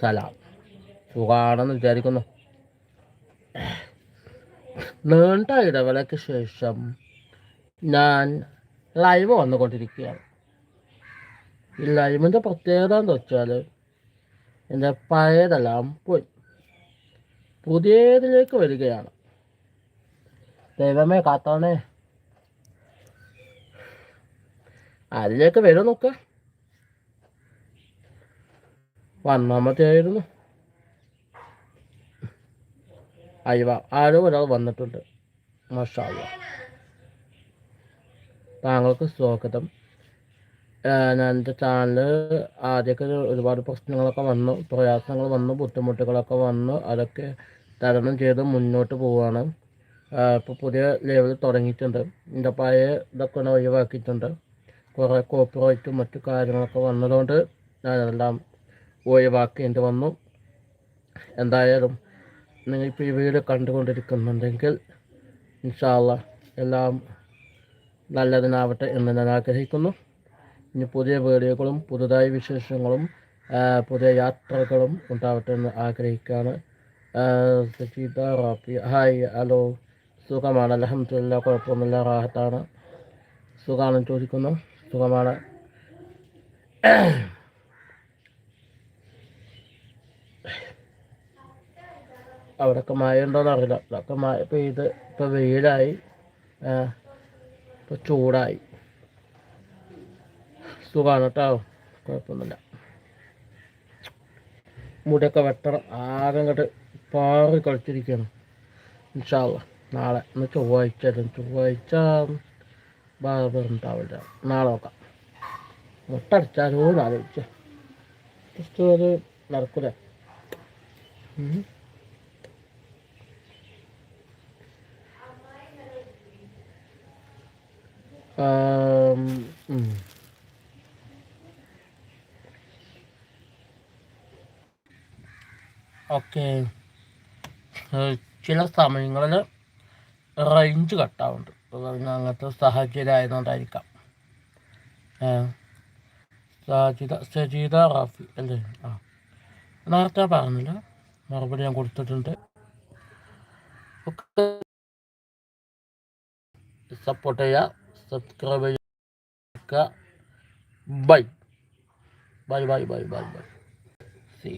സലാം. സുഖാണെന്ന് വിചാരിക്കുന്നു. നീണ്ട ഇടവേളയ്ക്ക് ശേഷം ഞാൻ ലൈവ് വന്നുകൊണ്ടിരിക്കുകയാണ്. ഈ ലൈവിന്റെ പ്രത്യേകത എന്ന് വെച്ചാൽ എന്റെ പഴയതെല്ലാം പോയി. പുതിയതിലേക്ക് വരികയാണ്. ദൈവമേ കാത്തോണേ. അതിലേക്ക് വരും നോക്ക. വന്നാൽ ആയിരുന്നു അയ്യവ ആരോ ഒരാൾ വന്നിട്ടുണ്ട്. മഷാവ താങ്കൾക്ക് സ്വാഗതം. എന്റെ ചാനൽ ആദ്യമൊക്കെ ഒരുപാട് പ്രശ്നങ്ങളൊക്കെ വന്നു പ്രയാസങ്ങൾ വന്നു ബുദ്ധിമുട്ടുകളൊക്കെ വന്നു. അതൊക്കെ തരണം ചെയ്ത് മുന്നോട്ട് പോവുകയാണ് ഇപ്പോൾ പുതിയ ലെവൽ തുടങ്ങിയിട്ടുണ്ട്. എന്റെ പഴയ ഇതൊക്കെ ഒഴിവാക്കിയിട്ടുണ്ട്. കുറേ കോപ്പറേറ്റും മറ്റു കാര്യങ്ങളൊക്കെ വന്നതുകൊണ്ട് ഞാനെല്ലാം ഒഴിവാക്കേണ്ടി വന്നു. എന്തായാലും നിങ്ങളിപ്പോൾ ഈ വീഡിയോ കണ്ടുകൊണ്ടിരിക്കുന്നുണ്ടെങ്കിൽ ഇൻഷാല്ല എല്ലാം നല്ലതിനാവട്ടെ എന്ന് ഞാൻ ആഗ്രഹിക്കുന്നു. ഇനി പുതിയ വീഡിയോകളും പുതുതായി വിശേഷങ്ങളും പുതിയ യാത്രകളും ഉണ്ടാവട്ടെ എന്ന് ആഗ്രഹിക്കുകയാണ്. സജീത റാഫി. Hi hello. സുഖമാണ്. അലഹമില്ല കുഴപ്പമൊന്നുമില്ല. റാഹത്താണ്. സുഖമാണെന്ന് ചോദിക്കുന്നു. സുഖമാണ്. അവിടെയൊക്കെ മഴ ഉണ്ടോയെന്ന് അറിയില്ല ഇവിടെയൊക്കെ മഴ പെയ്ത് ഇപ്പോൾ വെയിലായി. ഇപ്പോൾ ചൂടായി. സുഖമാണ് കേട്ടോ കുഴപ്പമൊന്നുമില്ല. മുടിയൊക്കെ വെട്ടണം. ആകെ ഇങ്ങോട്ട് പാറി കളിച്ചിരിക്കുകയാണ് ഇൻഷാല്ല നാളെ. ഇന്ന് ചൊവ്വാഴ്ച ചൊവ്വാഴ്ച ഉണ്ടാവില്ല നാളെ നോക്കാം. മുട്ടടിച്ചാലോ എന്ന് ആലോചിച്ച. ജസ്റ്റ് അത് നടക്കൂലേ? ഓക്കെ ചില സമയങ്ങളിൽ റേഞ്ച് കട്ടാവുന്നുണ്ട്. പിന്നെ അങ്ങനത്തെ സാഹചര്യം ആയതുകൊണ്ടായിരിക്കാം. ഏ, സാജിദ സജീദ റാഫി അല്ലേ? ആ. നേരത്തെ പറഞ്ഞില്ല. മറുപടി ഞാൻ കൊടുത്തിട്ടുണ്ട്. സപ്പോർട്ട് ചെയ്യുക സബ്സ്ക്രൈബ് ചെയ്യുക bye bye bye bye bye bye see